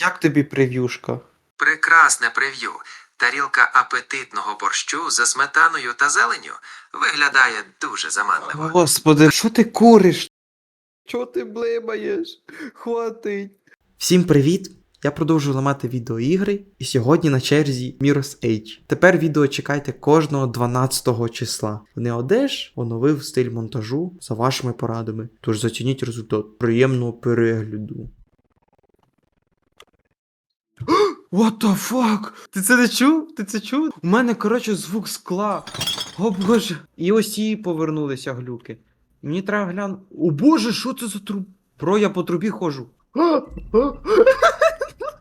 Як тобі прев'юшка? Прекрасне прев'ю. Тарілка апетитного борщу за сметаною та зеленю виглядає дуже заманливо. Господи, що ти куриш? Чого ти блимаєш? Хватить. Всім привіт! Я продовжую ламати відеоігри, і сьогодні на черзі Mirror's Edge. Тепер відео чекайте кожного 12 числа. Неодеж оновив стиль монтажу за вашими порадами. Тож зацініть результат. Приємного перегляду. What the fuck? Ти це не чув? Ти це чув? У мене, коротше, звук скла. О боже. І ось і повернулися глюки. Мені треба глянути. О боже, що це за труб? Бро, я по трубі ходжу.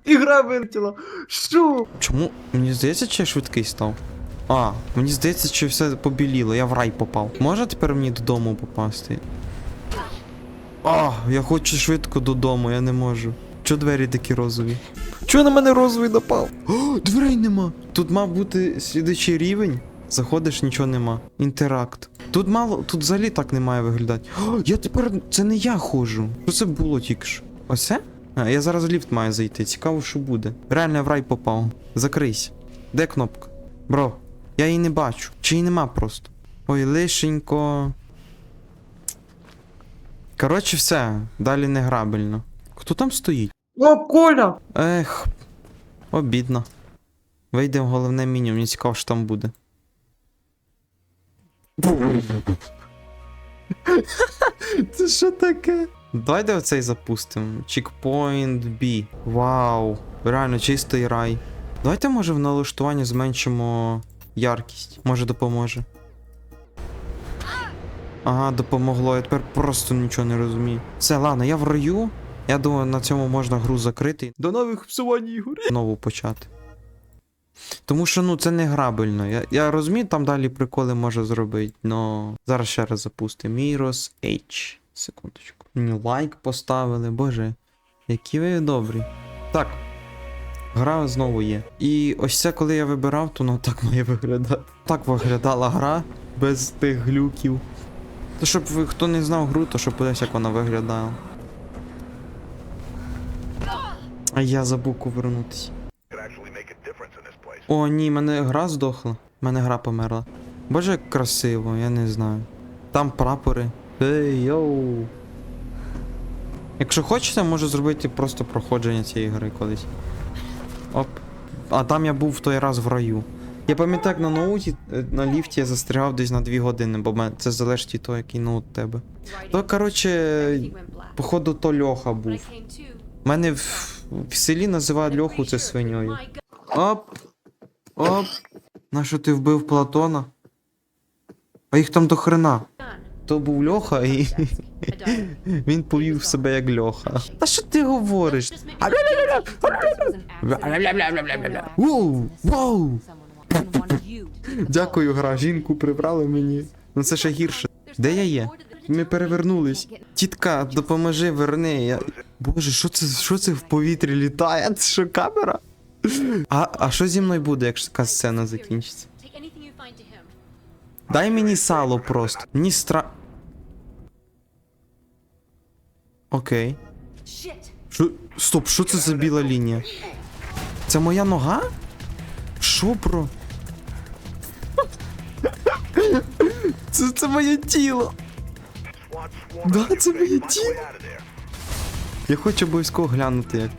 Ігра вилетіла. Що? Чому? Мені здається, чи я швидкий став? А, мені здається, що все побіліло, я в рай попав. Може тепер мені додому попасти? А, я хочу швидко додому, я не можу. Чо двері такі розові? Чого на мене розовий напав? О, дверей нема. Тут мав бути слідуючий рівень. Заходиш, нічого нема. Інтеракт. Тут мало, тут взагалі так не має виглядати. О, я тепер. Це не я ходжу. Що це було тільки що? Оце? А, я зараз в ліфт маю зайти. Цікаво, що буде. Реально в рай попав. Закрийся. Де кнопка? Бро, я її не бачу. Чи її нема просто? Ой, лишенько. Коротше, все. Далі не грабельно. Хто там стоїть? О, Коля! Ех, обідно. Вийдемо в головне меню, мені цікаво, що там буде. Це що таке? Давайте оцей запустимо. Checkpoint B. Вау. Реально чистий рай. Давайте, може, в налаштуванні зменшимо яркість. Може допоможе. Ага, допомогло. Я тепер просто нічого не розумію. Все, ладно, я в раю. Я думаю, на цьому можна гру закрити. До нових псувань ігор. Нову почати. Тому що ну це не грабельно. Я, я розумію, там далі приколи може зробити, но зараз ще раз запустимо. Miros H. Секундочку. Лайк поставили, боже. Які ви добрі. Так. Гра знову є. І ось це, коли я вибирав, то ну так має виглядати. Так виглядала гра без тих глюків. То щоб ви хто не знав гру, то щоб подивись, як вона виглядала. А я забув повернутися. О, ні, мене гра здохла. Мене гра померла. Боже, як красиво, я не знаю. Там прапори. Ей, йоу. Якщо хочете, можу зробити просто проходження цієї гри колись. Оп. А там я був в той раз в раю. Я пам'ятаю, як на ноуті е, на ліфті я застрягав десь на 2 години, бо це залежить від того, який ноут тебе. То, коротше, походу, то Льоха був. У мене в, в селі називають Льоху це свиньою. Оп. Оп. Нащо ти вбив Платона? А їх там до хрена. То був Льоха і він повів себе як Льоха. Та що ти говориш? Воу! Воу! Дякую, гра, жінку прибрали мені. Ну це ще гірше. Де я є? Ми перевернулись. Тітка, допоможи, верни. Я... Боже, що це, що це в повітрі літає? Це що камера? А, а що зі мною буде, якщо така сцена закінчиться? Дай мені сало просто. Мені стра. Окей. Що? Стоп, що це за біла лінія? Це моя нога? Що про? Це, це моє тіло. Да, це моє тіло. Я хочу обов'язково глянути як.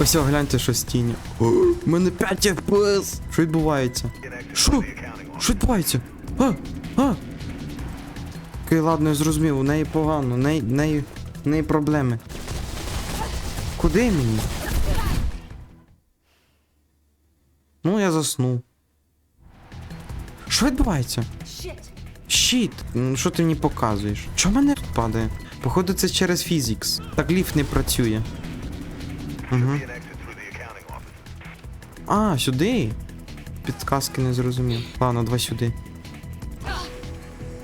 Ось о, гляньте, що з тіні. У мене 5 FPS. Що відбувається? Що? Що відбувається? А? А? Окей, ладно, я зрозумів, у неї погано, у неї, неї, в неї проблеми. Куди мені? Ну, я заснув. Що відбувається? Щит! Ну що ти мені показуєш? Чого мене тут падає? Походу, це через фізікс. Так ліфт не працює. Угу. А, сюди? Підказки не зрозумів. Ладно, два сюди.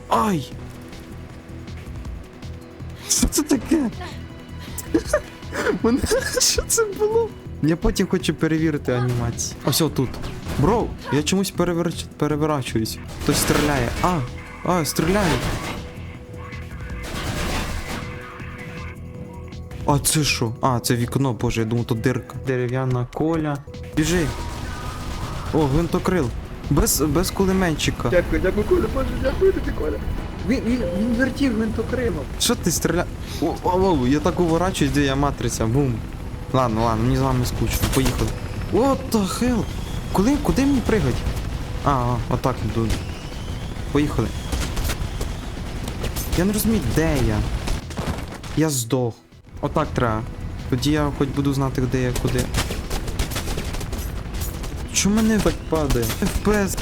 Ай! Що це таке? Мене що це було? Я потім хочу перевірити анімацію. Ось тут. Бро, я чомусь перевер... переворачуюсь. Хтось стріляє. А, а, стріляють. А це що? А, це вікно, боже, я думав, то дирка. Дерев'яна коля. Біжи. О, гвинтокрил. Без, без кулеменчика. Дякую, дякую, Коля, боже, дякую тобі, Коля. Він, він, він вертів гвинтокрилом. Що ти стріля... О, о, о, я так уворачуюсь, де я матриця, бум. Ладно, ладно, мені з вами скучно. Поїхали. What the hell? Куди, куди мені пригать? А, а, отак іду. Поїхали. Я не розумію, де я. Я здох. Отак треба. Тоді я хоч буду знати, де я куди. Чому мене так падає? FPS.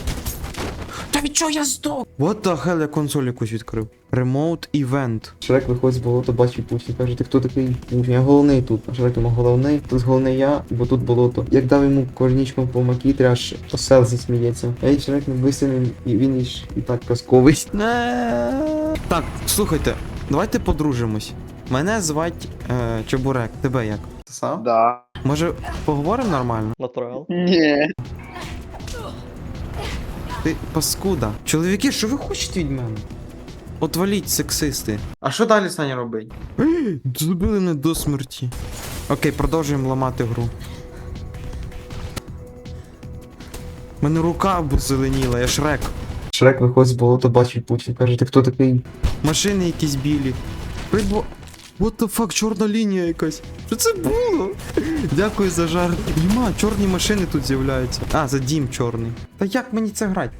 Та від чого я здох? What the hell, я консоль якусь відкрив. Remote Event. Шрек виходить з болота, бачить Путін, каже, ти хто такий? Я головний тут. А Шрек йому головний, тут головний я, бо тут болото. Як дав йому корнічком по макітрі, аж осел засміється. Ей, Шрек не висунен, і він іж і так казковий. Так, слухайте, давайте подружимось. Мене звать е, Чебурек, тебе як? Сам? Да. Може, поговоримо нормально? Натурал. Ні. Ти паскуда. Чоловіки, що ви хочете від мене? Отваліть, сексисти. А що далі Саня робить? Зробили мене до смерті. Окей, продовжуємо ламати гру. Мене рука зеленіла, я шрек. Шрек виходить з болота, бачить Путін, каже, ти хто такий? Машини якісь білі. Придбо... What the fuck, чорна лінія якась. Що це було? Дякую за жарт. Єма, чорні машини тут з'являються. А, за дім чорний. Та як мені це грати?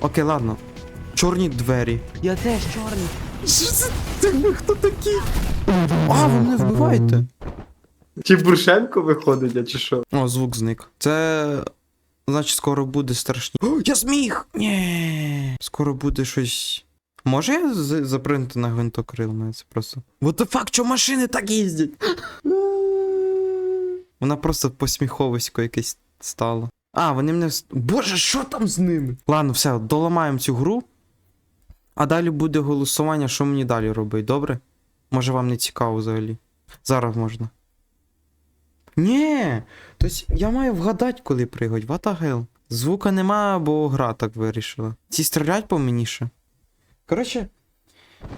Окей, ладно. Чорні двері. Я теж чорний. Що це? Це ви хто такі? А, ви мене вбиваєте. Чи Буршенко виходить, а чи що? О, звук зник. Це. Значить, скоро буде страшні. О, я зміг! Ні. Скоро буде щось. Може я запринти на гвинтокрил? Мене це просто. What the fuck, чо машини так їздять? Вона просто посміховисько якесь стало. А, вони мене. Боже, що там з ними? Ладно, все, доламаємо цю гру. А далі буде голосування, що мені далі робити, добре? Може вам не цікаво взагалі. Зараз можна. Ні, тобто я маю вгадати, коли пригать. What the hell? Звука нема, бо гра так вирішила. Ці стрілять по мені ще. Коротше,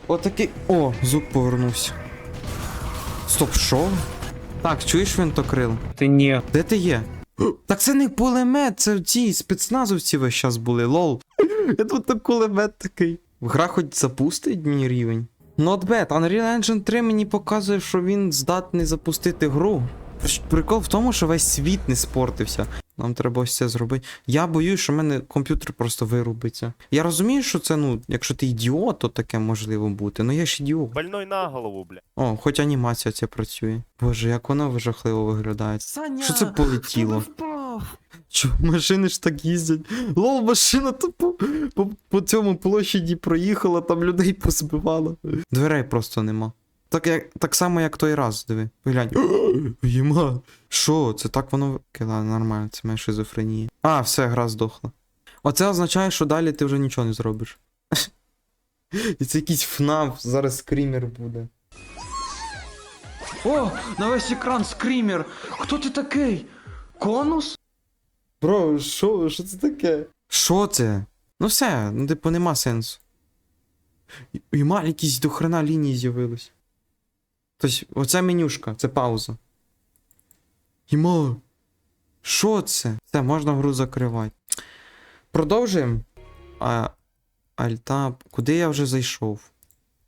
отакий. О, звук повернувся. Стоп, що? Так, чуєш винтокрил? Ти ні. Де ти є? Так це не кулемет, це ці спецназовці весь час були, лол. Я тут так кулемет такий. Гра хоч запустить мені рівень. Not bad, Unreal Engine 3 мені показує, що він здатний запустити гру. Прикол в тому, що весь світ не спортився. Нам треба ось це зробити. Я боюсь, що в мене комп'ютер просто вирубиться. Я розумію, що це, ну, якщо ти ідіот, то таке можливо бути. Ну я ж ідіот. Больной на голову, бля. О, хоч анімація ця працює. Боже, як вона жахливо виглядає. Саня! Що це полетіло? Чо, машини ж так їздять? Лол, машина то по, по, по цьому площаді проїхала, там людей позбивала. Дверей просто нема. Так, як, так само, як той раз, диви. Поглянь. Єма. Що? Це так воно. Окей, нормально, це моя шизофренія. А, все, гра здохла. Оце означає, що далі ти вже нічого не зробиш. І це якийсь ФНАФ, зараз скрімер буде. О, на весь екран скример. Хто ти такий? Конус? Бро, що, що це таке? Що це? Ну все, ну типу нема сенсу. І, і ма якісь до хрена лінії з'явились. Тобто, оце менюшка, це пауза. Імо. Що це? Все, можна гру закривати. Продовжуємо. А. Альта. Куди я вже зайшов?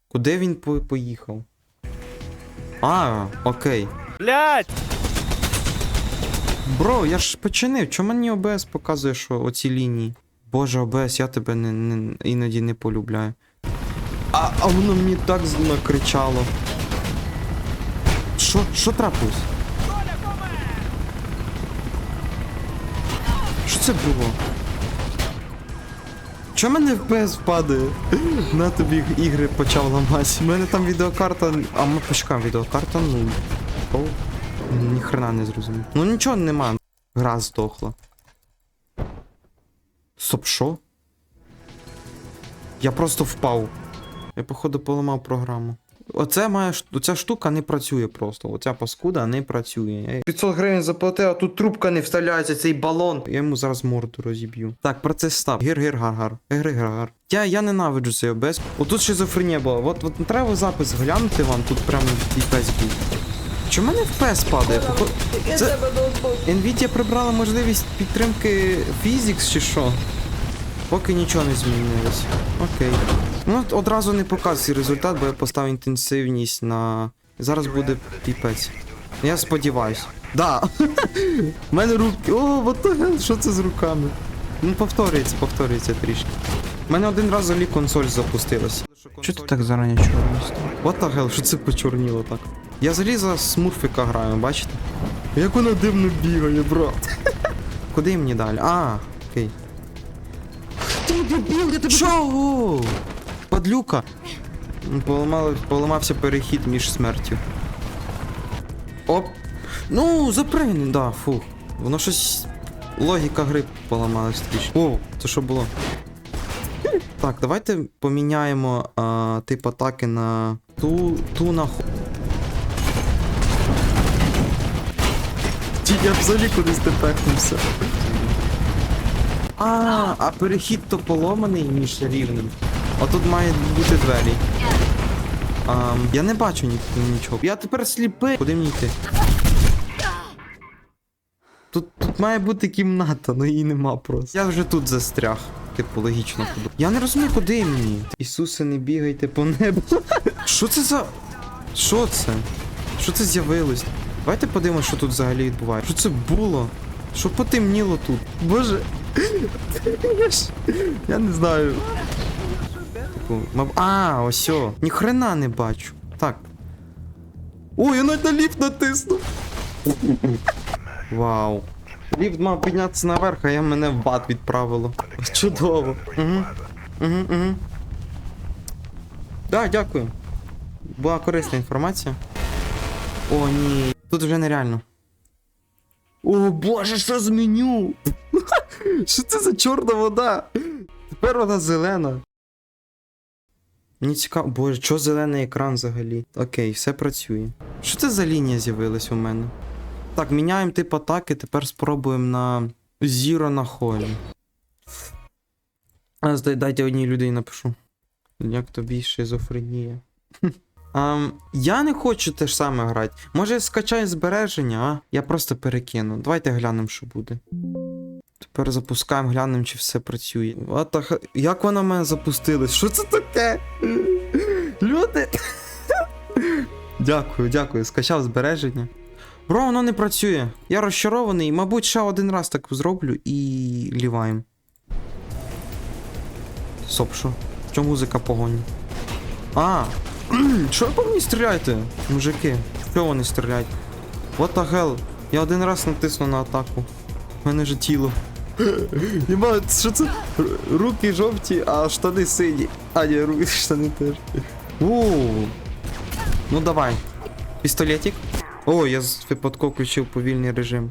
Куди він по- поїхав? А, окей. Блять! Бро, я ж починив. Чому мені ОБС показує, що оці лінії? Боже, ОБС, я тебе не, не, іноді не полюбляю. А, а воно мені так накричало. Що, що трапилось? Що це було? Чому мене FPS падає? На тобі ігри почав ламати. У мене там відеокарта. А ми почекаємо, відеокарта 0. О, ніхрена не зрозумів. Ну нічого нема. Гра здохла. Стоп, що? Я просто впав. Я, походу, поламав програму. Оце має оця штука не працює просто. Оця паскуда не працює. Я 500 гривень заплатив, а тут трубка не вставляється, цей балон. Я йому зараз морду розіб'ю. Так, процес став. Гір гір гар гар. Гір гір гар гар. Я, я ненавиджу цей ОБС. Отут шизофренія була. От, от не треба запис глянути вам, тут прямо якась бій. Чому мене FPS падає? Це... Nvidia прибрала можливість підтримки Physics чи що? Поки нічого не змінилось. Окей. Ну, одразу не показує результат, бо я поставив інтенсивність на. Зараз буде піпець. Я сподіваюсь. Да. У мене руки. О, hell, що це з руками? Ну, повторюється, повторюється трішки. У мене один раз взагалі консоль запустилась. Чого ти так зарані чорний став? What the hell, що це почорніло так? Я взагалі за смурфика граю, бачите? Як вона дивно бігає, брат. Куди мені далі? А, окей. Ти дебіл, я тебе. Чого? Падлюка. Поламали, поламався перехід між смертю. Оп. Ну, запригни, да, фух. Воно щось. Логіка гри поламалась трішки. О, це що було? Так, давайте поміняємо а, тип атаки на ту, ту на. Ті, я взагалі кудись тепехнувся. А, а перехід то поломаний між рівнем. А тут має бути двері. А, я не бачу ні, нічого. Я тепер сліпий. Куди мені йти? Тут, тут має бути кімната, але її нема просто. Я вже тут застряг. Типу, логічно. Я не розумію, куди мені. Ісусе, не бігайте по небу. Що це за. Що це? Що це з'явилось? Давайте подивимося, що тут взагалі відбувається. Що це було? Що потемніло тут? Боже. Я не знаю. А, ось. о. Ніхрена не бачу. Так. Ой, я на ліфт натиснув. Вау. Ліфт мав піднятися наверх, а я мене в ад відправило. Чудово. Угу. Дякую. Була корисна інформація. О, ні. Тут вже нереально. О боже, що з меню? Що це за чорна вода? Тепер вона зелена. Мені цікаво. Боже, що зелений екран взагалі? Окей, все працює. Що це за лінія з'явилась у мене? Так, міняємо тип атаки, тепер спробуємо на Зіро на холі. А, дайте одній людині напишу. Як тобі шизофренія? Um, я не хочу те ж саме грати. Може я скачаю збереження, а? Я просто перекину. Давайте глянемо, що буде. Тепер запускаємо, глянемо, чи все працює. The hell? Як вона в мене запустилась? Що це таке? Люди. дякую, дякую. Скачав збереження. Бро, воно не працює. Я розчарований, мабуть, ще один раз так зроблю і ліваємо. Стоп, що? Чому музика погоні? А, що ви по мені стріляєте, мужики? Що вони стріляють? What the hell? Я один раз натисну на атаку. У мене же тіло. Єма, що це? Руки жовті, а штани сині. А, ні, руки штани теж. Воу. Ну давай. Пістолетик. О, я випадково включив повільний режим.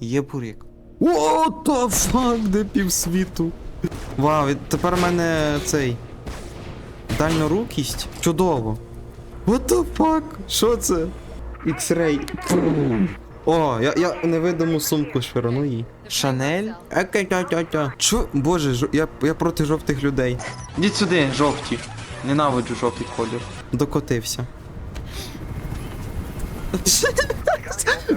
Є бурик. The fuck, де півсвіту? Вау, тепер в мене цей. Дальнорукість. Чудово. What the fuck? Що це? X-Ray. О, я, я невидиму сумку швирну їй. Шанель? Еке-тя-тя-тя. Чо? Боже, жо- я, я проти жовтих людей. Ідіть сюди, жовті. Ненавиджу жовтий колір. Докотився.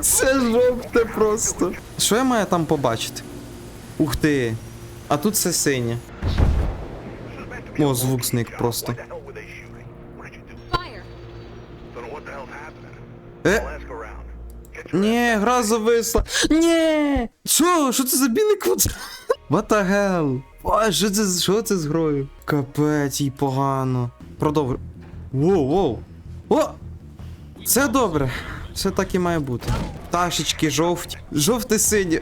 Це жовте просто. Що я маю там побачити? Ух ти. А тут все синє. О, звук зник просто. Е? Ні, гра зависла. Ні! Що? Що це за білий кут? What the hell? О, що це, що це з грою? Капець, їй погано. Продовжуй. Воу, воу. О! Все добре. Все так і має бути. Пташечки жовті. Жовте синє.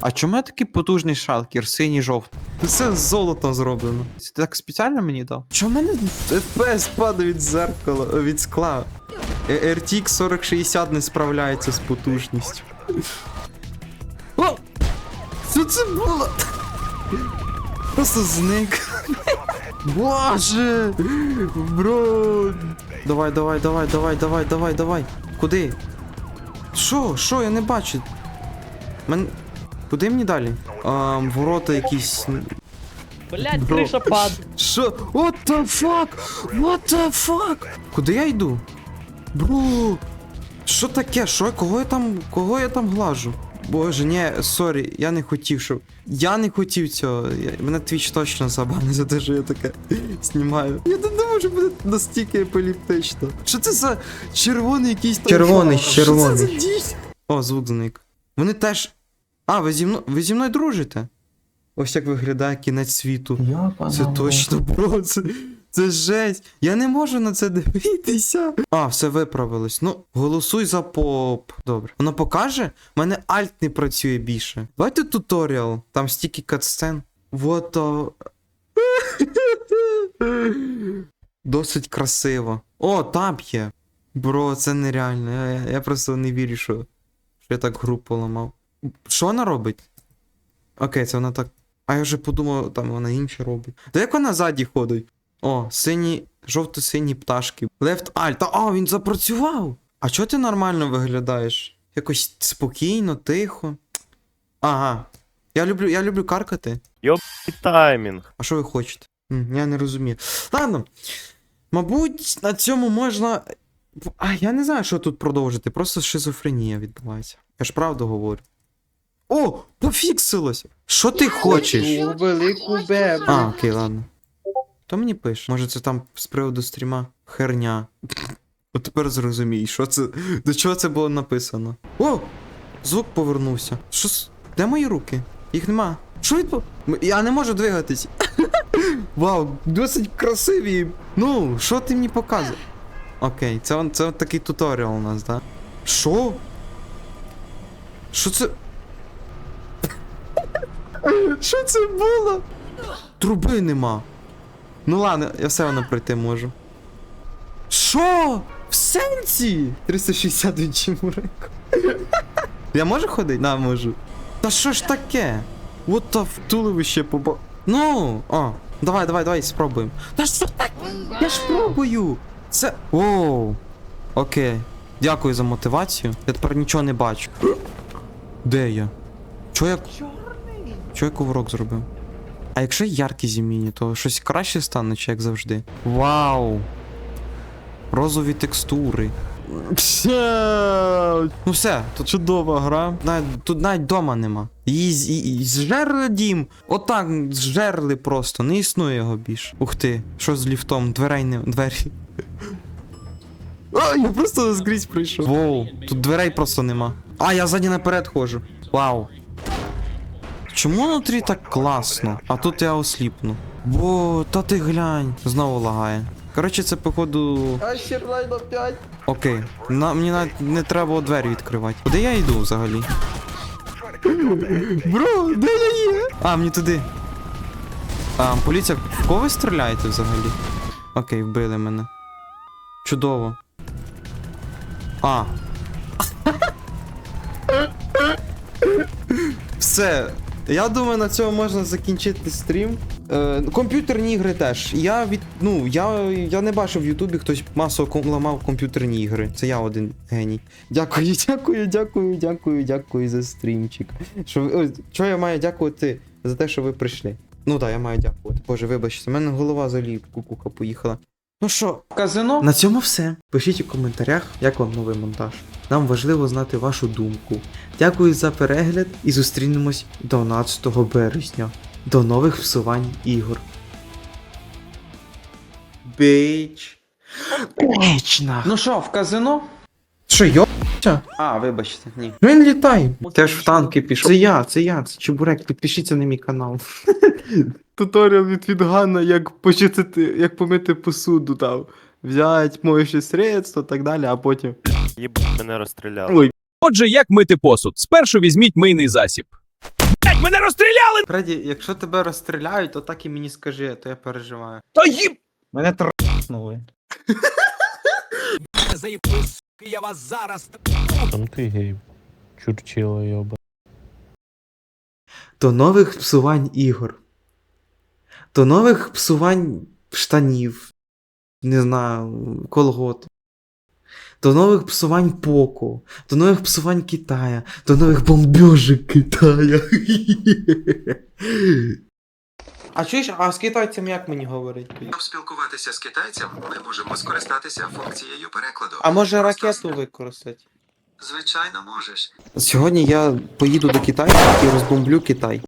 А чому я такий потужний шалкер, синій жовтий? Все з золотом зроблено. Це ти так спеціально мені дав? Чому в мене FPS падає від зеркала, від скла? Е, RTX 4060 не справляється з потужністю. О! Що це було? Просто зник. Боже! Бро! Давай, давай, давай, давай, давай, давай, давай. Куди? Що? Що? Я не бачу. Мен... Куди мені далі? А, ворота якісь. Блять, Бро. криша пад. Що? What the fuck? What the fuck? Куди я йду? Бро! Що таке? Що? Кого я там. Кого я там глажу? Боже, ні, сорі, я не хотів, щоб. Я не хотів цього. Я... Мене твіч точно забанить за те, що я таке знімаю. Я не думаю, що буде настільки епіліптично. Що це за червоний якийсь там. Червоний, Що це червоний. за дісь? О, звук зник. Вони теж. А, ви зі мною ви зі мною дружите? Ось як виглядає кінець світу. Це точно, бро, це, це жесть. Я не можу на це дивитися. А, все виправилось. Ну, голосуй за поп. Добре. Воно покаже? У мене альт не працює більше. Давайте туторіал. Там стільки катсцен. Вот. то- Досить красиво. О, там є. Бро, це нереально. Я, я просто не вірю, що, що я так гру поламав. Що вона робить? Окей, це вона так. А я вже подумав, там вона інше робить. Та як вона ззаді ходить? О, сині, жовто-сині пташки. Left Alt. Та, а, він запрацював! А чого ти нормально виглядаєш? Якось спокійно, тихо. Ага. Я люблю, я люблю каркати. Йоп Таймінг. А що ви хочете? М, Я не розумію. Ладно. Мабуть, на цьому можна. А я не знаю, що тут продовжити. Просто шизофренія відбувається. Я ж правду говорю. О, пофіксилось! Що ти хочеш? У велику бебу. А, окей, ладно. Хто мені пише? Може це там з приводу стріма? Херня. От тепер зрозумій, що це. До чого це було написано? О! Звук повернувся. Що с. Де мої руки? Їх нема. Що відбу... Я не можу двигатись. Вау, досить красиві. Ну, що ти мені показуєш? Окей, це, це такий туторіал у нас, да? Що? Що це? Що це було? Труби нема. Ну ладно, я все одно пройти можу. Що? В сенсі? 360 чимурек. Я можу ходити? На, можу. Та що ж таке? What the f... туловище поба... Ну, о, давай, давай, давай, спробуємо. Та що так? Я ж пробую. Це. Оу. Окей. Дякую за мотивацію. Я тепер нічого не бачу. Де я? Чо я. Чо я коврок зробив? А якщо яркість зміні, то щось краще стане, чи як завжди. Вау! Розові текстури. Ну все, тут чудова гра. Навіть, тут навіть дома нема. Її зжерли дім. Отак зжерли просто, не існує його більше. Ух ти, що з ліфтом? Дверей не. Двері. А, я просто скрізь прийшов. Воу, тут дверей просто нема. А, я ззаді наперед ходжу. Вау. Чому внутрі так класно? А тут я осліпну. Бо, та ти глянь. Знову лагає. Коротше, це походу. А Щерлайн опять. Окей. На, мені навіть не треба двері відкривати. Куди я йду взагалі? Бро, де я є? А, мені туди. А, поліція, в кого ви стріляєте взагалі? Окей, вбили мене. Чудово. А. Все. Я думаю, на цьому можна закінчити стрім. Е, комп'ютерні ігри теж. Я від. Ну, я, я не бачив в Ютубі хтось масово ком- ламав комп'ютерні ігри. Це я один геній. Дякую, дякую, дякую, дякую, дякую за стрімчик. Що, що я маю дякувати за те, що ви прийшли. Ну так, я маю дякувати. Боже, вибачте, в мене голова взагалі кукуха поїхала. Ну що, Казино? на цьому все. Пишіть у коментарях, як вам новий монтаж. Нам важливо знати вашу думку. Дякую за перегляд і зустрінемось 12 березня. До нових всувань ігор. Бич. Бич, нах. Ну що, в казино? Що, йося? А, вибачте, ні. Ну він літає. Теж в танки пішов. Це я, це я, це Чебурек, підпишіться на мій канал. Туторіал від Відгана, як почистити, як помити посуду там. Взять моюче средство, так далі, а потім. Їб мене розстріляли. Ой. Отже, як мити посуд? Спершу візьміть мийний засіб. Блять, мене розстріляли! Фредді, якщо тебе розстріляють, то так і мені скажи, а то я переживаю. Та їб! Мене траснули. Я вас зараз. Там ти гей. Чурчила йоба. До нових псувань ігор. до нових псувань штанів, не знаю, колгот. До нових псувань Поко, до нових псувань Китая, до нових бомбежок Китая. А чуєш, а з китайцями як мені говорить? Щоб спілкуватися з китайцем, ми можемо скористатися функцією перекладу. А може Просто ракету використати? Звичайно, можеш. Сьогодні я поїду до Китаю і розбомблю Китай.